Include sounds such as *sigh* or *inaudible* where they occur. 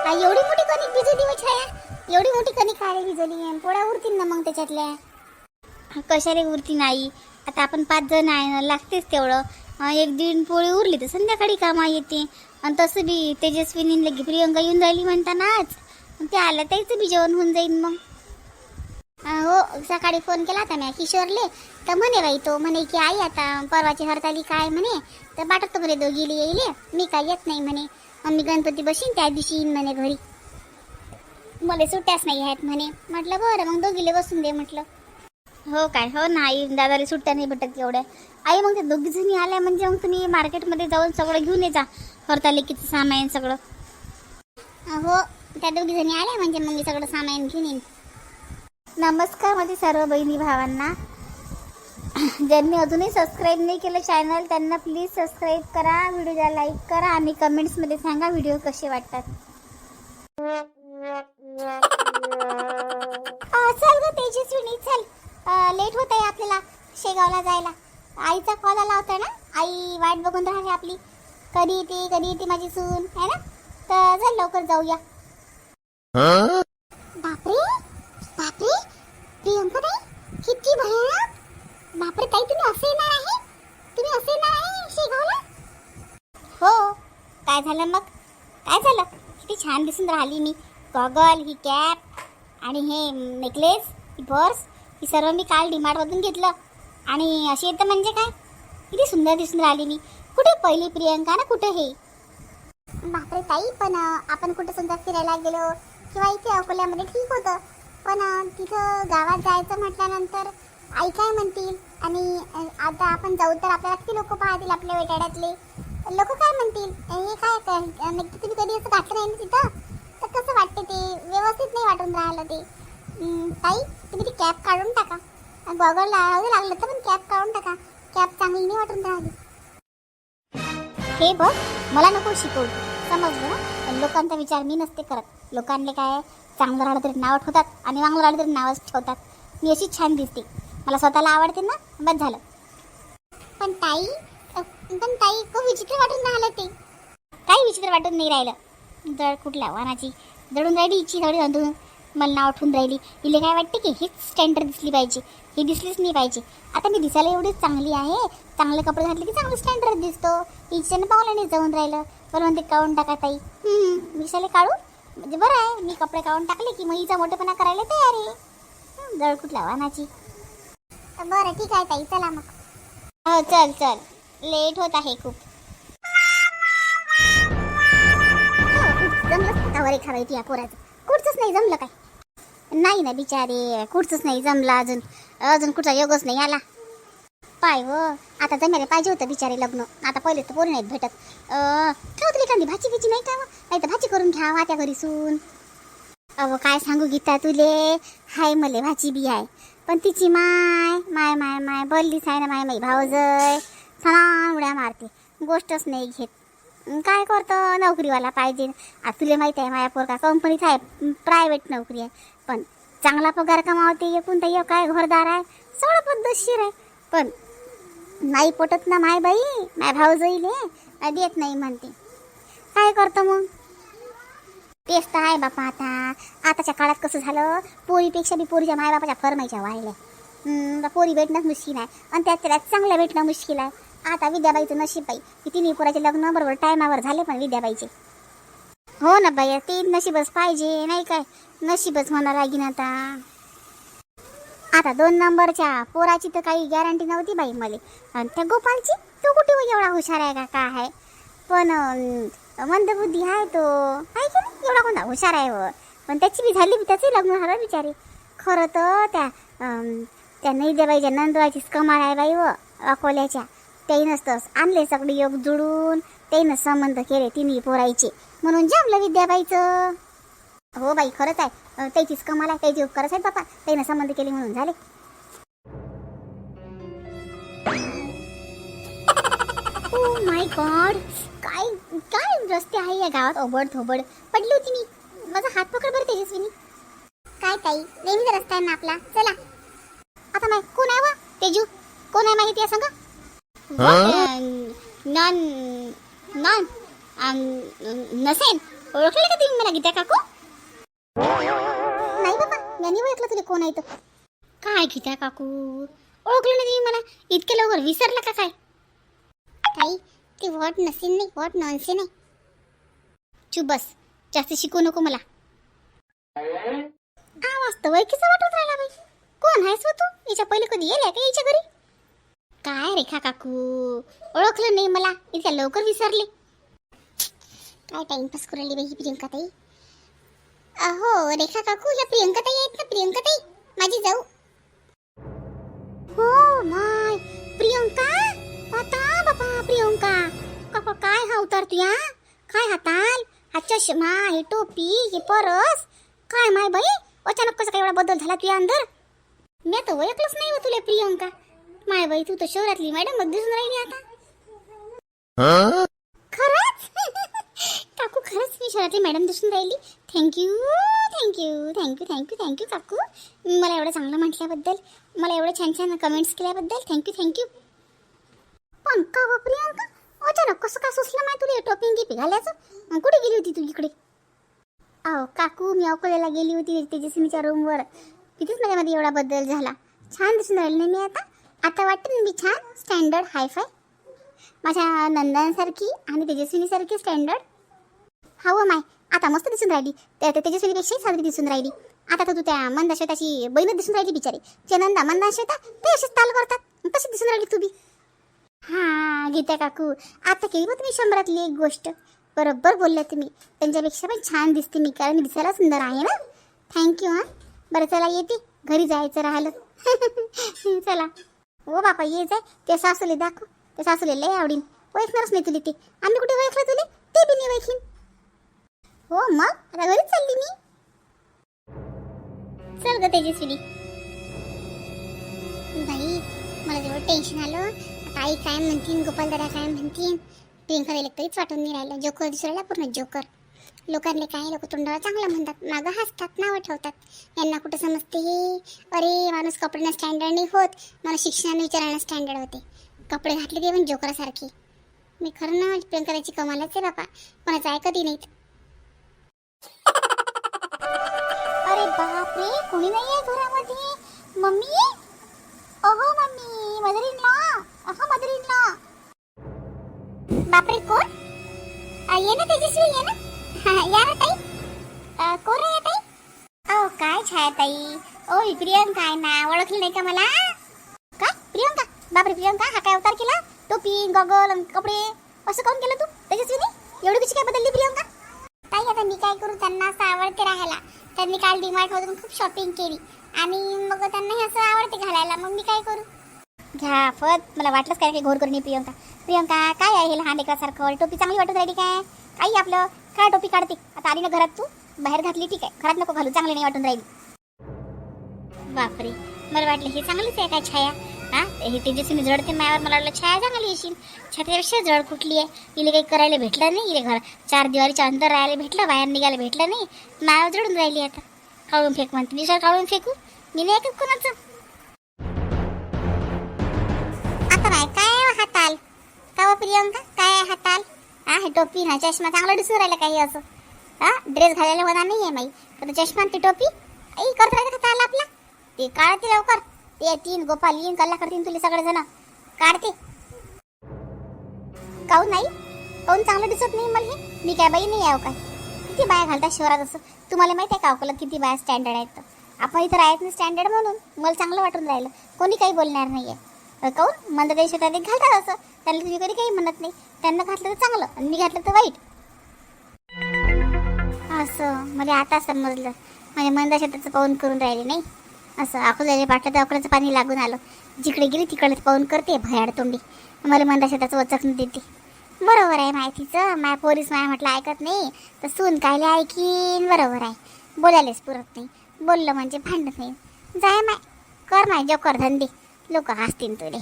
आ, एवढी मोठी कणिक भिजवली हो छाया. एवढी मोठी कणिक काय भिजवली? आहे पोळ्या उरतील ना मग त्याच्यातल्या. कशाला उरती नाही आता आपण पाच जण आहे ना लागतेच तेवढं. एक दीड पोळी उरली तर संध्याकाळी कामा येते. आणि तसं बी तेजस्विनी लगे प्रियंका येऊन राहिली म्हणताना आज ते आलं त्याचं बी जेवण होऊन जाईल मग. हो सकाळी फोन केला होता मी किशोरले. तर म्हणे बाई तो म्हणे की आई आता परवाची हरताली काय म्हणे? तर बाटत म्हणे दोघीले येईले. मी काय येत नाही म्हणे. मी गणपती बसीन त्या दिवशी येईन म्हणे घरी. मला सुट्ट्याच नाही आहेत म्हणे. म्हटलं बरं मग दोघीले बसून दे म्हटलं. हो काय हो ना आई दादाला सुट्ट्या नाही भेटत एवढ्या. आई मग ते दोघी जणी आल्या म्हणजे मग तुम्ही मार्केटमध्ये जाऊन सगळं घेऊन ये जा. किती सामान सगळं. हो त्या दोघी जणी आल्या म्हणजे मग मी सगळं सामान घेऊन येईन. नमस्कार माझे सर्व बहिणी भावांना. ज्यांनी अजूनही सबस्क्राईब नाही केलं चॅनल त्यांना प्लीज सबस्क्राईब करा व्हिडिओला लाईक करा आणि कमेंट्समध्ये सांगा व्हिडिओ कसे वाटतात. चल ग तेजस्विनी चल. लेट होत आहे आपल्याला शेगावला जायला. आईचा कॉल आला होता ना? आई वाट बघून राहिली आपली. कधी येते कधी येते माझी सून है ना? तर चल लवकर जाऊया. बापरे बापरे प्रियंका किती भयानक. बापरे ताई तुम्ही असे येणार आहे? तुम्ही असे येणार आहे शेगावला हो. काय झालं मग? काय झालं? किती छान दिसून राहिली मी. गॉगल ही कॅप आणि हे नेकलेस ही पर्स ही सर्व मी काल डिमार्टमधून घेतलं. आणि अशी येतं म्हणजे काय? किती सुंदर दिसून राहिली मी. कुठे पहिली प्रियंका ना कुठे हे? बापरे ताई पण आपण कुठं समजा फिरायला गेलो किंवा इथे अकोल्यामध्ये ठीक होतं. पण तिथं गावात जायचं म्हटल्यानंतर आई काय म्हणतील. आणि आता आपण जाऊ तर आपल्याला किती लोक पाहतील आपल्या वेटाड्यातले लोक काय म्हणतील? हे काय नक्की तुम्ही कधी असं घातलं नाही ना तिथं? तर कसं वाटतं ते? व्यवस्थित नाही वाटून राहिलं ते. ताई तुम्ही ती कॅप काढून टाका. गॉगल लावावं लागलं तर पण कॅप काढून टाका. कॅप चांगली नाही वाटून राहिली. हे बघ मला नको शिकवू. समजलं ना? लोकांचा विचार मी नसते करत. लोकांना काय चांगलं राहिलं तरी नाव ठेवतात आणि वांगलं राहिलं तरी नावच ठेवतात. मी अशी छान दिसते. मला स्वतःला आवडते ना बस झालं. पण ताई पण ताई खूप विचित्र वाटून राहिलं ते. काही विचित्र वाटून नाही राहिलं. जळ कुठल्या वाहनाची जडून राहिली इच्छी थोडी धंदून मला नाव राहिली. हिला काय वाटते की हीच स्टँडर्ड दिसली पाहिजे. ही दिसलीच नाही पाहिजे. आता मी दिसायला एवढीच चांगली आहे. चांगले कपडे घातले की चांगलं स्टँडर्ड दिसतो. इच्छेनं पावलं नाही जाऊन राहिलं. बरं म्हणते काढून टाका ताई. हम्म, काढू? म्हणजे बरं आहे. मी कपडे काढून टाकले की मग हिचा मोठेपणा करायला तयार आहे. जळ कुठल्या वाहनाची बरं ठीक आहे ताई चला मग. हो चल चल. लेट होत आहे खूप. जमलं का? वरे खावायची या पोराचं. कुठचंच नाही जमलं काय? नाही ना बिचारे कुठचंच नाही जमलं अजून. अजून कुठचा योगच नाही आला. पाय व आता जमायला पाहिजे होतं बिचारे लग्न. आता पहिले तर पोरी नाहीत भेटत. अं, ठेव तुला एखादी भाची बिची नाही का? नाही तर भाची करून घ्या त्या घरी सून. अहो काय सांगू गीता तुले? हाय मले भाची बी आहे पण तिची माय माय माय माय बल्लीच आहे ना माय माई भाऊजय सणा उड्या मारते. गोष्टच नाही घेत. काय करतो? नोकरीवाला पाहिजे. आता तुला माहीत आहे माया पोरका कंपनीत आहे प्रायव्हेट नोकरी आहे. पण चांगला पगार कमावते एकूण तर एक काय घरदार आहे. सगळं पद्धतशीर आहे. पण नाही पटत ना माय बाई माय भाऊ जाईले देत नाही म्हणते. काय करतो मग? तेच तर आहे बापा आता. आताच्या काळात कसं झालं? पोरीपेक्षा बी पोरीच्या मायबापाच्या फरमाईच्या वाढल्या. बा पोरी भेटणंच मुश्किल आहे. आणि त्यात त्याला चांगल्या भेटणं मुश्किल आहे. आता विद्याबाईचं नशीब बाई की तिन्ही पोराचे लग्न बरोबर टायमावर झाले पण विद्याबाईचे. हो ना बाई ते नशीबच पाहिजे नाही काय? नशीबच म्हणा लागीन आता. आता दोन नंबरच्या पोराची तर काही गॅरंटी नव्हती बाई मला. आणि त्या गोपालची तो कुठे एवढा हुशार आहे का काय आहे? पण मंदबुद्धी आहे तो. आहे की एवढा कोणता हुशार आहे व पण त्याची बी झाली बी त्याचंही लग्न झालं बिचारी. खरं तर त्या त्या नैद्याबाईच्या दे कमाल आहे बाई व अकोल्याच्या. त्याईनंच तस आणले सगळे योग जुळून त्याईनं संबंध केले तिन्ही पोरायचे म्हणून जमलं विद्याबाईचं. हो बाई खरंच आहे. त्याचीच कमाल आहे त्याची उपकारच आहेत बापा. त्याईनं संबंध केले म्हणून झाले. माय गॉड काय काय रस्ते आहे या गावात? ओबड थोबड पडली होती मी. माझा हात पकड बरं तेजस्विनी. काय ताई नेहमीचा रस्ता आहे ना आपला? चला. आता माय कोण आहे वा? तेजू कोण आहे माहिती आहे सांगा? नॉन नॉन नसेन. ओळखलं का तुम्ही मला गीता काकू? नाही बाबा यांनी ओळखलं तुला कोण आहे तर काय गीता काकू? ओळखलं नाही तुम्ही मला? इतके लवकर विसरला का काय? आई ते वॉट नसेल नाही वॉट नॉनसे नाही चू बस जास्त शिकू नको मला. आवाज तर वैकीचा वाटत राहिला बाई. कोण आहेस तू? हिच्या पहिले कधी येल्या का हिच्या घरी? काय रेखा काकू? ओळखलं नाही मला. इतक्या लवकर विसरले. काय टाइमपास करू राहिली बाई ही प्रियंका ताई अहो रेखा काकू या प्रियंका ताई आहेत ना प्रियंका ताई माझी जाऊ. हो माय. प्रियंका? बापा प्रियंका काका काय हा उतार तुया काय हाताल? हा चष्मा हे टोपी हे परस. काय माय बाई? अचानक कसा काय एवढा बदल झाला तुया अंदर? मी तर ओळखलंच नाही तुला प्रियंका. माय बाई तू तर शहरातली मॅडम दिसून राहिली आता. खरंच? *laughs* काकू खरंच मी शहरातली मॅडम दिसून राहिली. Thank you thank you thank you thank you thank you काकू. मला एवढं चांगलं म्हटल्याबद्दल मला एवढं छान छान कमेंट्स केल्याबद्दल थँक्यू थँक्यू पण का व प्रियंका? अचानक कसं काय सुचलं माय तुला? टॉपिंग गिपी घालायचं? कुठे गेली होती तू इकडे? अहो काकू मी अकोल्याला गेली होती तेजस्वीच्या रूमवर तिथेच माझ्यामध्ये एवढा बदल झाला. छान दिसून राहिले नाही मी आता. आता वाटतं मी छान स्टँडर्ड हायफाय माझ्या नंदांसारखी आणि तेजस्विनीसारखी स्टँडर्ड हा हो माय आता मस्त दिसून राहिली. त्या त्या तेजस्विनीपेक्षाही साजरी दिसून राहिली. आता तर तू त्या मंदाश्वेताची बहीणच दिसून राहिली बिचारी. जे नंदा मंदाश्वेता ते असेच ताल करतात. तशी दिसून राहिली तू बी? गीता काकू आता केली मग तुम्ही शंभरातली एक गोष्ट. बरोबर बोलल्या तुम्ही. त्यांच्यापेक्षा पण छान दिसते मी कारण मी दिसायला सुंदर आहे ना? थँक्यू हां. बरं चला येते. घरी जायचं राहिलं. *laughs* चला. ओ बापा ये जाय ते सासूले दाखव. ते सासूले लय आवडीन. ओळखणारच नाही तुला ते. आम्ही कुठे ओळखलं तुले? ते बी नाही ओळखीन. हो मग? आता घरीच चालली मी. चल ग तेजस्विनी. बाई मला जेवढं टेन्शन आलं. आता आई काय म्हणतीन गोपाल दादा काय म्हणतीन. प्रियंका एक तरीच वाटून नाही राहिलं. जोकर दुसऱ्याला पूर्ण जोकर. लोकांनी काय लोक तोंडाला चांगलं म्हणतात. मागं हसतात नावं ठेवतात. यांना कुठं समजते हे? अरे माणूस कपड्यानं स्टँडर्ड नाही होत. मला शिक्षणाने विचारायला स्टँडर्ड होते. कपडे घातले ते पण जोकरासारखे. मी खरं ना प्रियंका त्याची कमालच आहे बापा. कोणाचं ऐकतही नाहीत. अरे बापरे कोणी नाही आहे घरामध्ये? मम्मी? अहो mummy mother in law mother in law बापरे कोण? ये ना तेजस्वी ये ना. हा, या ना ताई. कोण आहे ताई? अहो काय छाया ताई? ओ ही प्रियंका आहे ना. ओळखली नाही का मला? काय? प्रियंका? बापरे प्रियंका हा काय अवतार केला? टोपी गॉगल कपडे. असं काऊन केलं तू तेजस्वीने? एवढी कशी काय बदलली प्रियंका? ताई आता मी काय करू? त्यांना असं आवडते राहायला. त्यांनी काल डिमार्ट मधून खूप शॉपिंग केली. आणि मग त्यांना हे असं आवडते घालायला. मग मी काय करू? घ्या फत. मला वाटलंच काय की घोर करून ये प्रियंका. प्रियंका काय आहे हे लहान लेकरासारखं? टोपी चांगली वाटत राहिली काय? काही आपलं काय टोपी काढते. आता आली ना घरात तू? बाहेर घातली ठीक आहे. घरात नको घालू चांगली नाही वाटून राहिली. बापरे. मला वाटलं हे चांगलीच आहे काय छाया? हा? हे तेजस्वीने जडते मायावर. मला वाटलं छाया चांगली येशील. छात्यापेक्षा जड कुठली आहे? इले काही करायला भेटलं नाही इले घर. चार दिवारीच्या अंतर राहायला भेटलं बाहेर निघायला भेटलं नाही. मायावर जडून राहिली आता. काढून फेक म्हणते. निशा काढून फेकू? मी नाही ऐकत कोणाचं? का हो प्रियंका काय आहे हाताल? हा हे टोपी ना चष्मा चांगला दिसून राहिला काही असं? हा ड्रेस घालायला मना नाही आहे माई. पण चष्मा ती टोपी. आई करत राहिला का ताल आपला? ते काढते लवकर. ते तीन गोपाल येईन कल्ला करतीन तुले सगळे जण काढते. काऊ नाही? काऊन चांगलं दिसत नाही मला हे? मी काय बाई नाही आहे काय? किती बाया घालतात शहरात असं? तुम्हाला माहिती आहे का अकोला किती बाया स्टँडर्ड आहेत? आपण इथं राहत नाही स्टँडर्ड म्हणून. मला चांगलं वाटून राहिलं. कोणी काही बोलणार नाही आहे काऊन? मंददेश एक घालतात असं. त्यांना तुझी कधी काही म्हणत नाही. त्यांना घातलं तर चांगलं आणि मी घातलं तर वाईट. असं. मला आता समजलं. माझ्या मंदा शेताचं पाऊन करून राहिले नाही? असं. अकोल्याला पाटलं तर अकोल्याचं पाणी लागून आलं. जिकडे गेली तिकडे पाऊन करते भयाड तोंडी. मला मंदा शेताचं वचकून देते. बरोबर आहे माहितीचं. माय पोरीस माय म्हटलं ऐकत नाही. तर सून कायले ऐकीन. बरोबर आहे. बोलायलाच पुरत नाही. बोललं म्हणजे भांडत नाही. जाय माय. कर माय जो कर धंदे. लोक हसतील तुले.